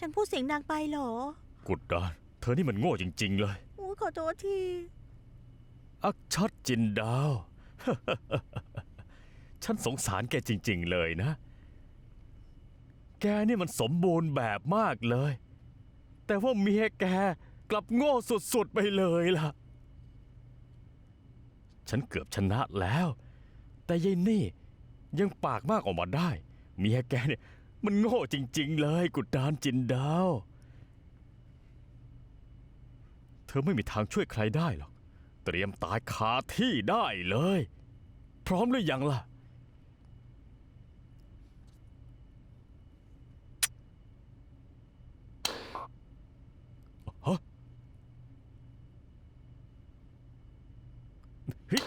ฉันพูดเสียงดังไปเหรอ กุดดานเธอนี่มันโง่จริง ๆ เลย โอ้ยขอโทษที อักชัดจินดาว ฉันสงสารแกจริง ๆ เลยนะ แกนี่มันสมบูรณ์แบบมากเลย แต่ว่าเมียแกกลับโง่สุด ๆ ไปเลยล่ะ ฉันเกือบชนะแล้ว แต่ยายนี่ยังปากมากออกมาได้ เมียแกเนี่ย มันโง่จริง ๆ เลยกุดดานจินดาว เธอไม่มีทางช่วยใครได้หรอก เตรียมตายคาที่ได้เลย พร้อมหรือยังล่ะ ฮะเฮ้ย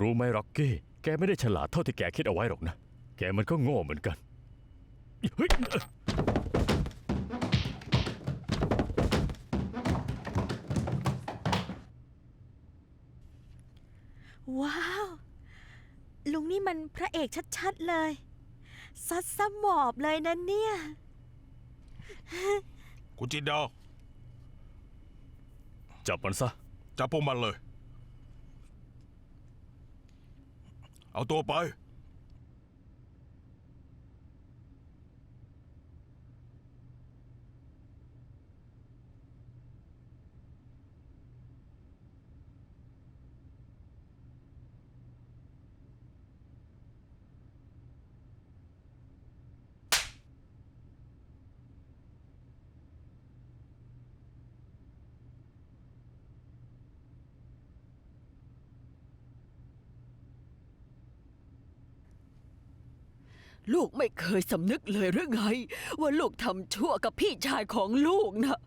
รู้ไหมร็อกกี้ แกไม่ได้ฉลาดเท่าที่แกคิดเอาไว้หรอกนะ แกมันก็โง่เหมือนกันเฮ้ยว้าว ลุงนี่มันพระเอกชัดๆเลย ซัดสมอบเลยนะเนี่ย คุณจินดาวจับมันซะ จับพวกมันเลย เอาตัวไป ลูกไม่เคยสำนึกเลยหรือไง ว่าลูกทำชั่วกับพี่ชายของลูกนะ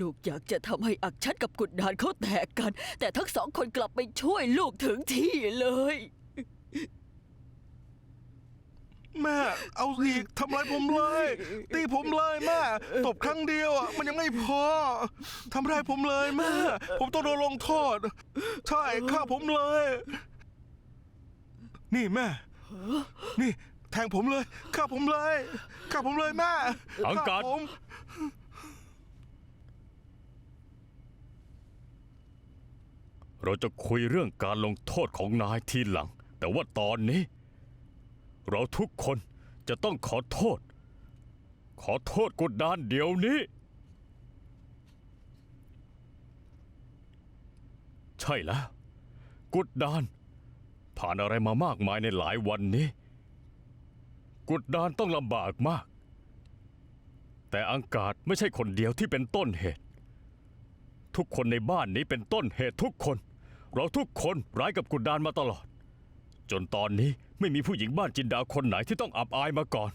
ลูกอยากจะทำให้อักชัดกับกุดดานเขาแตกกัน แต่ทั้งสองคนกลับไปช่วยลูกถึงที่เลย แม่ เอาอีกทำร้ายผมเลย ตีผมเลยแม่ ตบครั้งเดียวอะมันยังไม่พอทำร้ายผมเลยแม่ ผมต้องโดนลงโทษ ใช่ฆ่าผมเลย นี่แม่ นี่แทงผมเลยฆ่าผมเลยฆ่าผมเลยแม่อังกัดฆ่าผมเราจะคุยเรื่องการลงโทษของนายทีหลัง แต่ว่าตอนนี้ เราทุกคนจะต้องขอโทษ ขอโทษกุดดานเดี๋ยวนี้ ใช่แล้ว กุดดาน ผ่านอะไรมามากมายในหลายวันนี้ กุดดานต้องลำบากมาก แต่อังกาศไม่ใช่คนเดียวที่เป็นต้นเหตุ ทุกคนในบ้านนี้เป็นต้นเหตุทุกคน เราทุกคนร้ายกับกุดดานมาตลอด จนตอนนี้ไม่มีผู้หญิงบ้านจินดาคนไหนที่ต้องอับอายมาก่อน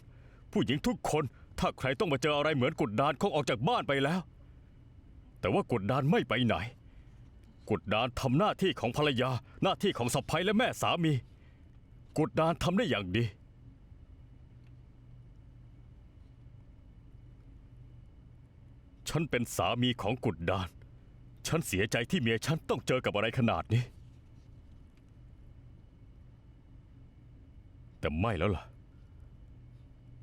ผู้หญิงทุกคนถ้าใครต้องมาเจออะไรเหมือนกุดดานคงออกจากบ้านไปแล้ว แต่ว่ากุดดานไม่ไปไหน กุดดานทำหน้าที่ของภรรยา หน้าที่ของสะใภ้และแม่สามี กุดดานทำได้อย่างดี ฉันเป็นสามีของกุดดาน ฉันเสียใจที่เมียฉันต้องเจอกับอะไรขนาดนี้ แต่ไม่แล้วล่ะ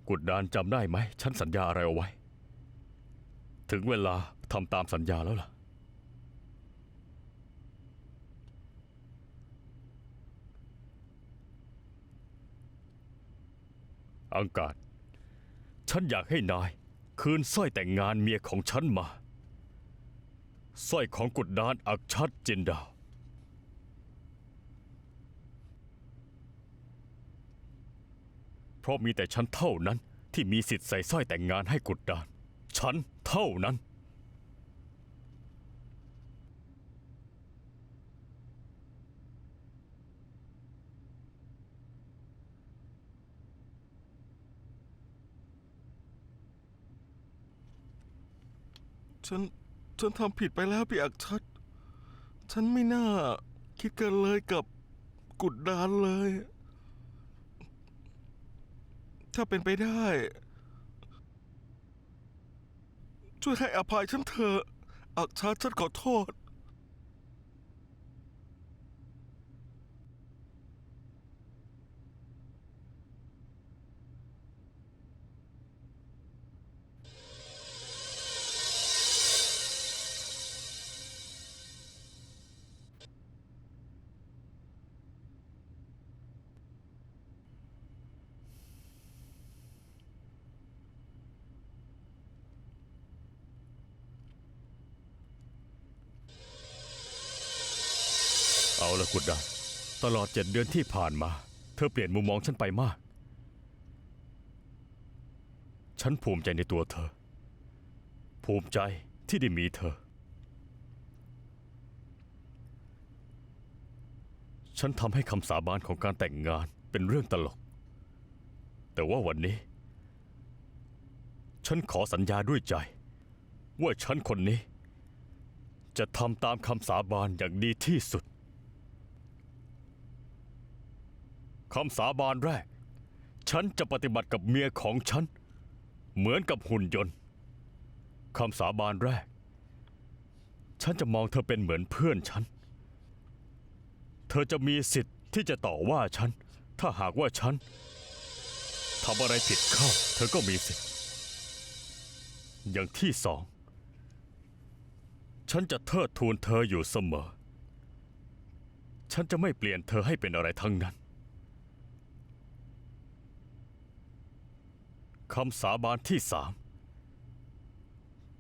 กุดดานจำได้ไหม ฉันสัญญาอะไรเอาไว้ ถึงเวลาทำตามสัญญาแล้วล่ะ อังกาศ ฉันอยากให้นาย คืนสร้อยแต่งงานเมียของฉันมาสร้อยของกุดดานอักชัดจินดาวเพราะมีแต่ฉันเท่านั้นที่มีสิทธิ์ใส่สร้อยแต่งงานให้กุดดาน ฉันเท่านั้น ฉัน ฉันทำผิดไปแล้วพี่อักชัด ฉันไม่น่าคิดเกันเลยกับกุดดานเลย ถ้าเป็นไปได้ ช่วยให้อภัยฉันเถอะอักชัดฉันขอโทษ ละกุดดาตลอดเจ็ดเดือนที่ผ่านมา เธอเปลี่ยนมุมมองฉันไปมาก ฉันภูมิใจในตัวเธอ ภูมิใจที่ได้มีเธอ ฉันทำให้คำสาบานของการแต่งงานเป็นเรื่องตลก แต่ว่าวันนี้ ฉันขอสัญญาด้วยใจ ว่าฉันคนนี้ จะทำตามคำสาบานอย่างดีที่สุด คำสาบานแรก ฉันจะปฏิบัติกับเมียของฉัน เหมือนกับหุ่นยนต์คำสาบานแรก ฉันจะมองเธอเป็นเหมือนเพื่อนฉัน เธอจะมีสิทธิ์ที่จะต่อว่าฉัน ถ้าหากว่าฉันทำอะไรผิดเข้า เธอก็มีสิทธิ์ อย่างที่สอง ฉันจะเทิดทูนเธออยู่เสมอ ฉันจะไม่เปลี่ยนเธอให้เป็นอะไรทั้งนั้น คำสาบานที่สาม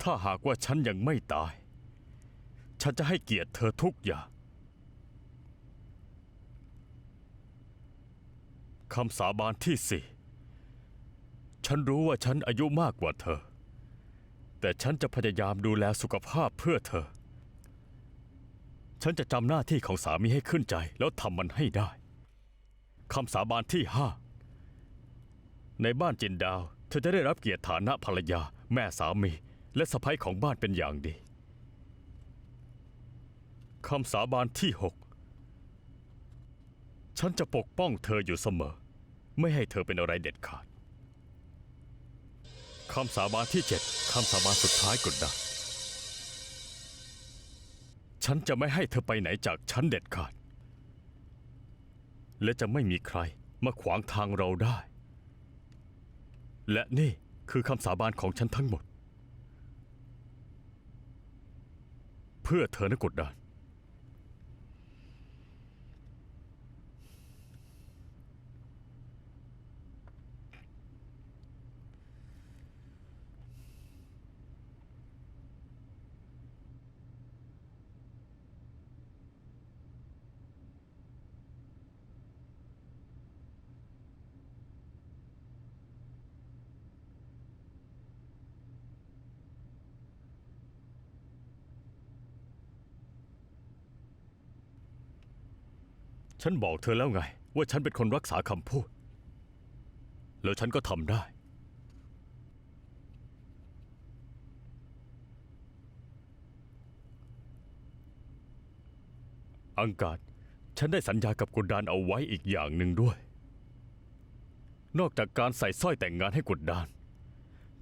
ถ้าหากว่าฉันยังไม่ตาย ฉันจะให้เกียรติเธอทุกอย่าง คำสาบานที่สี่ ฉันรู้ว่าฉันอายุมากกว่าเธอ แต่ฉันจะพยายามดูแลสุขภาพเพื่อเธอ ฉันจะจำหน้าที่ของสามีให้ขึ้นใจแล้วทำมันให้ได้ คำสาบานที่ห้าในบ้านจินดาว เธอจะได้รับเกียรติฐานะภรรยา แม่สามี และสะใภ้ของบ้านเป็นอย่างดีคำสาบานที่หกฉันจะปกป้องเธออยู่เสมอ ไม่ให้เธอเป็นอะไรเด็ดขาดคำสาบานที่เจ็ดคำสาบานสุดท้ายกดดันฉันจะไม่ให้เธอไปไหนจากฉันเด็ดขาด และจะไม่มีใครมาขวางทางเราได้ และนี่คือคำสาบานของฉันทั้งหมด เพื่อเธอนะกดดัน ฉันบอกเธอแล้วไง ว่าฉันเป็นคนรักษาคำพูด แล้วฉันก็ทำได้ อังกาดฉันได้สัญญากับกุดดานเอาไว้อีกอย่างหนึ่งด้วย นอกจากการใส่สร้อยแต่งงานให้กุดดาน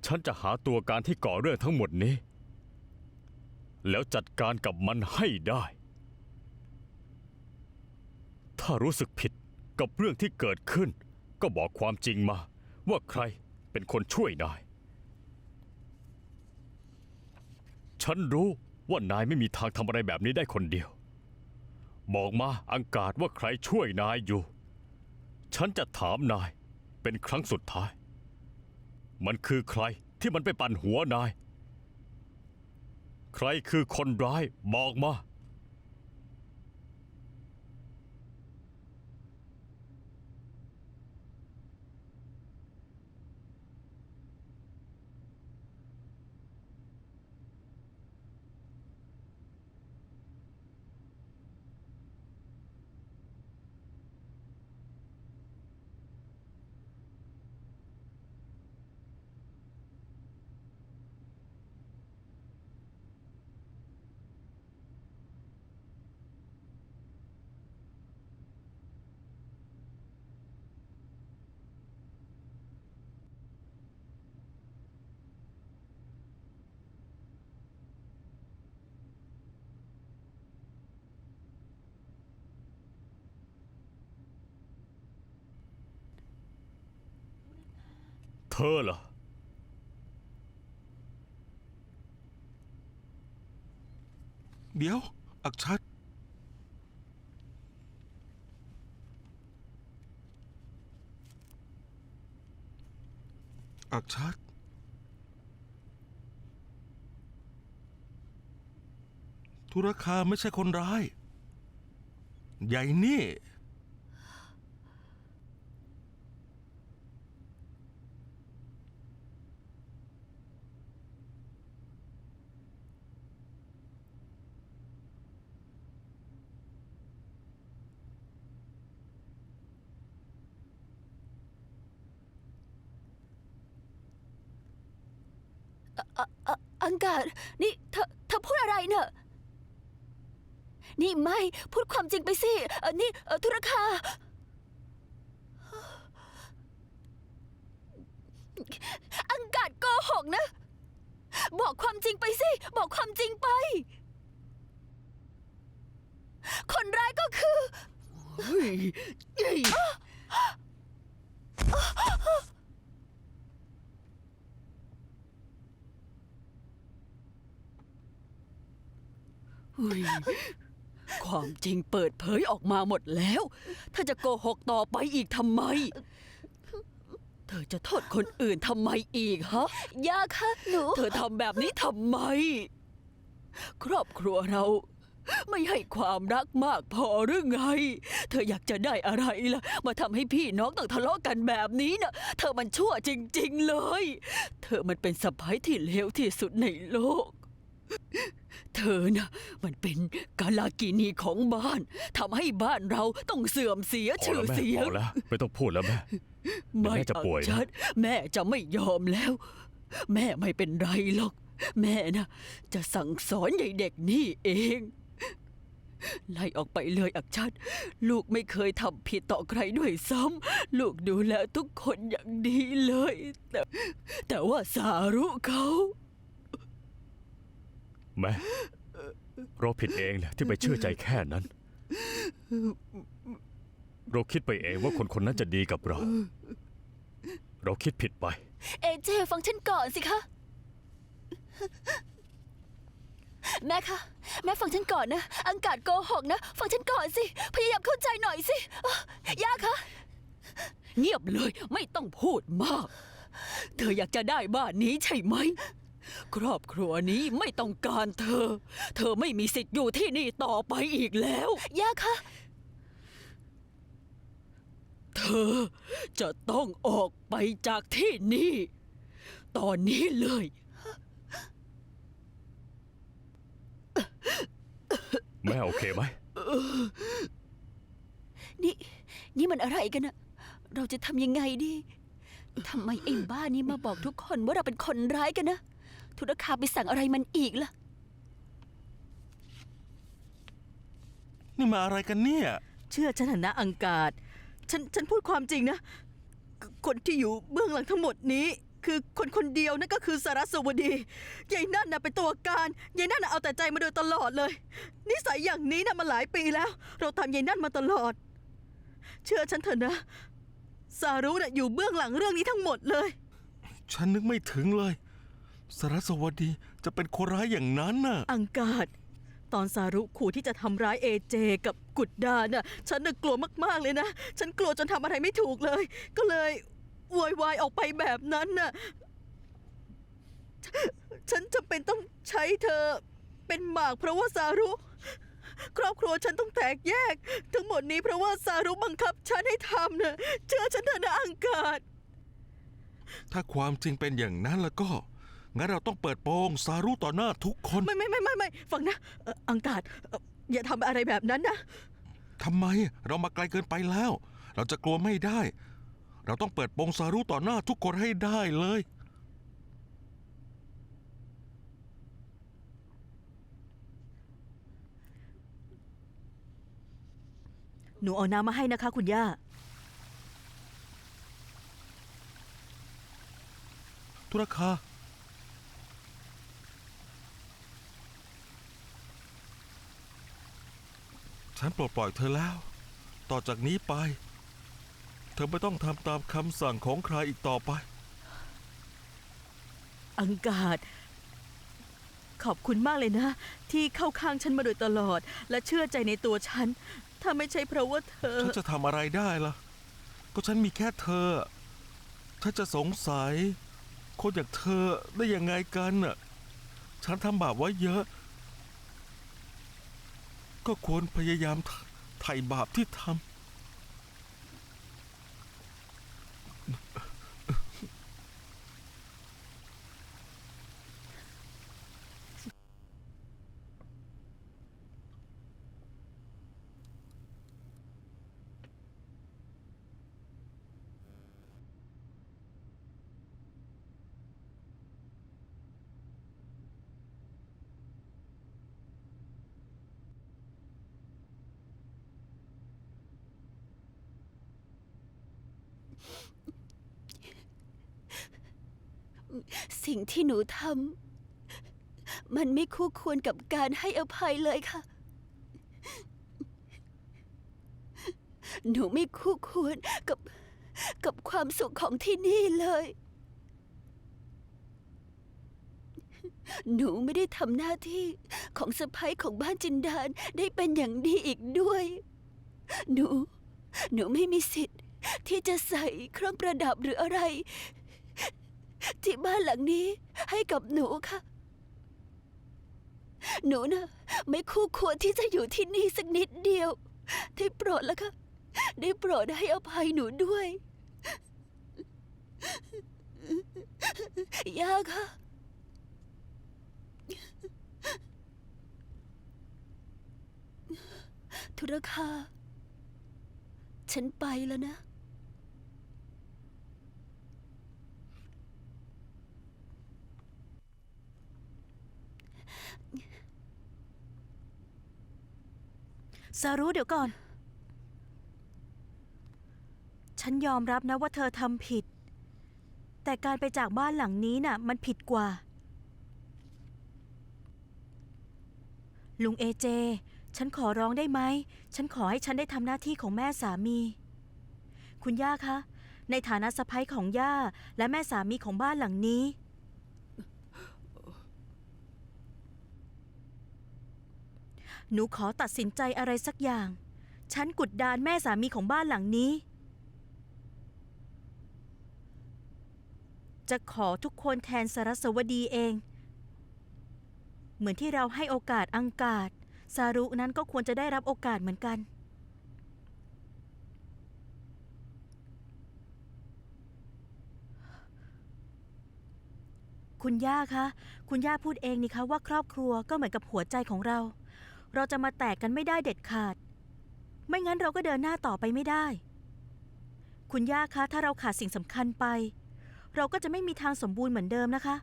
ฉันจะหาตัวการที่ก่อเรื่องทั้งหมดนี้ แล้วจัดการกับมันให้ได้ ถ้ารู้สึกผิดกับเรื่องที่เกิดขึ้น ก็บอกความจริงมา ว่าใครเป็นคนช่วยนาย ฉันรู้ว่านายไม่มีทางทำอะไรแบบนี้ได้คนเดียว บอกมาอังกาศว่าใครช่วยนายอยู่ ฉันจะถามนายเป็นครั้งสุดท้าย มันคือใครที่มันไปปั่นหัวนาย ใครคือคนร้ายบอกมา เธอเหรอ เดี๋ยว อักชัด อักชัด ธุรคาไม่ใช่คนร้าย ใหญ่นี่ อังกาดนี่เธอเธอพูดอะไรเนอะนี่ไม่พูดความจริงไปสิเออนี่เออธุรคา อังกาดโกหกนะ บอกความจริงไปสิ บอกความจริงไป คนร้ายก็คือ อุ๊ยความจริงเปิดเผยออกมาหมดแล้ว ถ้าจะโกหกต่อไปอีกทำไม เธอจะโทษคนอื่นทำไมอีกฮะ ย่าคะหนู เธอทำแบบนี้ทำไม ครอบครัวเรา ไม่ให้ความรักมากพอหรือไง เธออยากจะได้อะไรล่ะ มาทำให้พี่น้องต้องทะเลาะกันแบบนี้นะเธอมันชั่วจริง ๆ เลย เธอมันเป็นสะพ้ายที่เลวที่สุดในโลก เธอนะมันเป็นกาลากินีของบ้านทำให้บ้านเราต้องเสื่อมเสียพอชื่อแล้วแม่เสียพง อแล้วไม่ต้องพูดแล้วแม่ เดี๋ยวแม่จะป่วยนะไม่เอาชัดแม่จะไม่ยอมแล้ว แม่ไม่เป็นไรหรอก แม่นะ จะสั่งสอนใหญ่เด็กนี่เอง ไล่ออกไปเลยอักชัด ลูกไม่เคยทำผิดต่อใครด้วยซ้ำลูกดูแลทุกคนอย่างดีเลย แต่แต่ว่าสารุเขา แม่เราผิดเองแหละที่ไปเชื่อใจแค่นั้น เราคิดไปเองว่าคนคนนั้นจะดีกับเรา เราคิดผิดไป เอเจฟังฉันก่อนสิคะ แม่คะ แม่ฟังฉันก่อนนะ อังกาดโกหกนะ ฟังฉันก่อนสิ พยายามเข้าใจหน่อยสิอะย่าคะ เงียบเลยไม่ต้องพูดมาก เธออยากจะได้บ้านนี้ใช่ไหม ครอบครัวนี้ไม่ต้องการเธอ เธอไม่มีสิทธิ์อยู่ที่นี่ต่อไปอีกแล้ว ย่าคะเธอจะต้องออกไปจากที่นี่ ตอนนี้เลย แม่โอเคไหม นี่ นี่มันอะไรกันอะเราจะทำยังไงดีทำไมไอ้บ้านี้มาบอกทุกคนว่าเราเป็นคนร้ายกันนะ ธุรคาไปสั่งอะไรมันอีกล่ะ นี่มาอะไรกันเนี่ย เชื่อฉันเถอะนะอังกาดฉันฉันพูดความจริงนะคคนที่อยู่เบื้องหลังทั้งหมดนี้ คือคนคนเดียวนั่นก็คือสารสวดียายนั่นน่ะเป็นตัวการยายนั่นน่ะเอาแต่ใจมาโดยตลอดเลย นิสัยอย่างนี้น่ะมาหลายปีแล้ว เราตามยายนั่นมาตลอด เชื่อฉันเถอะนะสารุน่ะอยู่เบื้องหลังเรื่องนี้ทั้งหมดเลย ฉันนึกไม่ถึงเลย สารสวดีจะเป็นคนร้ายอย่างนั้นน่ะ อังกาดตอนสารุขู่ที่จะทำร้ายเอเจกับกุดดาน่ะ ฉันน่ะกลัวมากๆเลยนะ ฉันกลัวจนทำอะไรไม่ถูกเลย ก็เลยโวยวายออกไปแบบนั้นน่ะฉฉันจำเป็นต้องใช้เธอเป็นหมากเพราะว่าสารุ ครอบครัวฉันต้องแตกแยก ทั้งหมดนี้เพราะว่าสารุบังคับฉันให้ทำน่ะเชื่อฉันเถอะนะอังกาดถ้าความจริงเป็นอย่างนั้นแล้วก็ งั้นเราต้องเปิดโปงสารุต่อหน้าทุกคน ไม่ไม่ไม่ไม่ไม่ฟังนะเอ่ออังกาดเอ่ออย่าทำอะไรแบบนั้นนะ ทำไมเรามาไกลเกินไปแล้ว เราจะกลัวไม่ได้ เราต้องเปิดโปงสารุต่อหน้าทุกคนให้ได้เลย หนูเอาน้ำมาให้นะคะ คุณย่าธุรคา ฉันปลดปล่อยเธอแล้ว ต่อจากนี้ไป เธอไม่ต้องทำตามคำสั่งของใครอีกต่อไป อังกาดขอบคุณมากเลยนะ ที่เข้าข้างฉันมาโดยตลอด และเชื่อใจในตัวฉัน ถ้าไม่ใช่เพราะว่าเธอ ฉันจะทำอะไรได้ล่ะ ก็ฉันมีแค่เธอถ้าจะสงสัย คนอย่างเธอได้ยังไงกันน่ะ ฉันทำบาปไว้เยอะ ก็ควรพยายามไถ่บาปที่ทำ สิ่งที่หนูทำมันไม่คู่ควรกับการให้อภัยเลยค่ะ หนูไม่คู่ควรกับกับความสุขของที่นี่เลย หนูไม่ได้ทำหน้าที่ของสะพ้ยของบ้านจินดานได้เป็นอย่างดีอีกด้วย หนู หนูไม่มีสิทธิ์ที่จะใส่เครื่องประดับหรืออะไร ที่บ้านหลังนี้ให้กับหนูค่ะ หนูนะไม่คู่ควรที่จะอยู่ที่นี่สักนิดเดียว ได้โปรดแล้วค่ะ ได้โปรดให้อภัยหนูด้วย ย่าค่ะ ธุรคา ฉันไปแล้วนะ ซารุเดี๋ยวก่อน ฉันยอมรับนะว่าเธอทำผิด แต่การไปจากบ้านหลังนี้น่ะ มันผิดกว่า ลุงเอเจ ฉันขอร้องได้ไหม ฉันขอให้ฉันได้ทำหน้าที่ของแม่สามี คุณย่าคะ ในฐานะสะใภ้ของย่าและแม่สามีของบ้านหลังนี้ หนูขอตัดสินใจอะไรสักอย่าง ฉันกุดดานแม่สามีของบ้านหลังนี้ จะขอทุกคนแทนสารสวดีเอง เหมือนที่เราให้โอกาสอังกาศสารุนั้นก็ควรจะได้รับโอกาสเหมือนกัน คุณย่าคะ คุณย่าพูดเองนี่คะว่าครอบครัวก็เหมือนกับหัวใจของเรา เราจะมาแตกกันไม่ได้เด็ดขาด ไม่งั้นเราก็เดินหน้าต่อไปไม่ได้ คุณย่าคะ ถ้าเราขาดสิ่งสำคัญไป เราก็จะไม่มีทางสมบูรณ์เหมือนเดิมนะคะ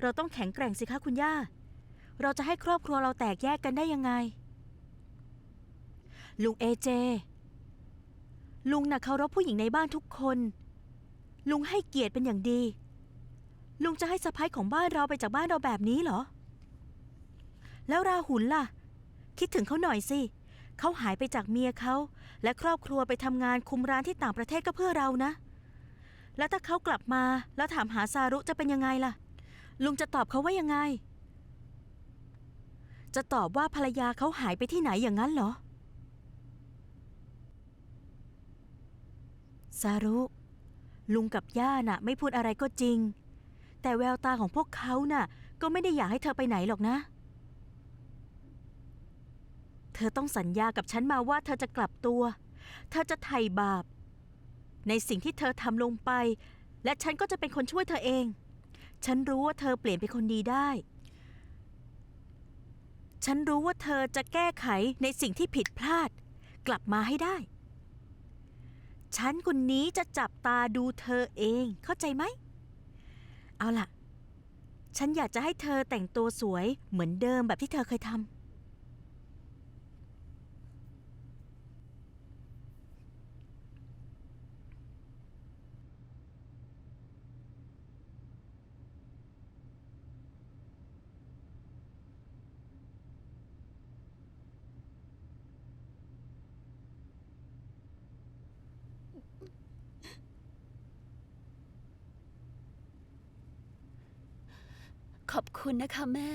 เราต้องแข็งแกร่งสิคะคุณย่า เราจะให้ครอบครัวเราแตกแยกกันได้ยังไง ลุงเอเจ ลุงน่ะเคารพผู้หญิงในบ้านทุกคน ลุงให้เกียรติเป็นอย่างดี ลุงจะให้สะพ้ายของบ้านเราไปจากบ้านเราแบบนี้เหรอ แล้วราหุลล่ะ คิดถึงเขาหน่อยสิ เขาหายไปจากเมียเขา และครอบครัวไปทำงานคุมร้านที่ต่างประเทศก็เพื่อเรานะ แล้วถ้าเขากลับมาแล้วถามหาซารุจะเป็นยังไงล่ะ ลุงจะตอบเขาว่ายังไง จะตอบว่าภรรยาเขาหายไปที่ไหนอย่างนั้นเหรอ ซารุ ลุงกับย่าน่ะ ไม่พูดอะไรก็จริง แต่แววตาของพวกเขาน่ะ ก็ไม่ได้อยากให้เธอไปไหนหรอกนะ เธอต้องสัญญากับฉันมาว่าเธอจะกลับตัว เธอจะไถ่บาป ในสิ่งที่เธอทำลงไป และฉันก็จะเป็นคนช่วยเธอเอง ฉันรู้ว่าเธอเปลี่ยนเป็นคนดีได้ ฉันรู้ว่าเธอจะแก้ไขในสิ่งที่ผิดพลาด กลับมาให้ได้ ฉันคนนี้จะจับตาดูเธอเอง เข้าใจไหม เอาล่ะ ฉันอยากจะให้เธอแต่งตัวสวยเหมือนเดิมแบบที่เธอเคยทำ คุณนะคะแม่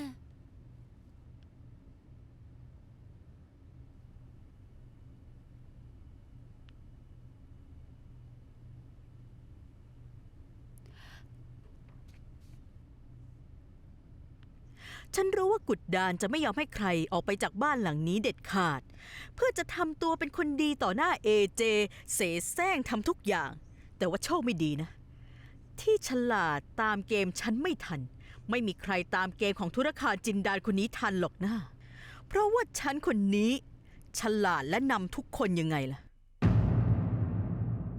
ฉันรู้ว่ากุดดานจะไม่ยอมให้ใครออกไปจากบ้านหลังนี้เด็ดขาด เพื่อจะทำตัวเป็นคนดีต่อหน้าเอเจ เสแสร้งทำทุกอย่าง แต่ว่าโชคไม่ดีนะ ที่ฉลาดตามเกมฉันไม่ทัน ไม่มีใครตามเกมของธุรคารจินดานคนนี้ทันหรอกนะ เพราะว่าฉันคนนี้ ฉลาดและนำทุกคนยังไงล่ะ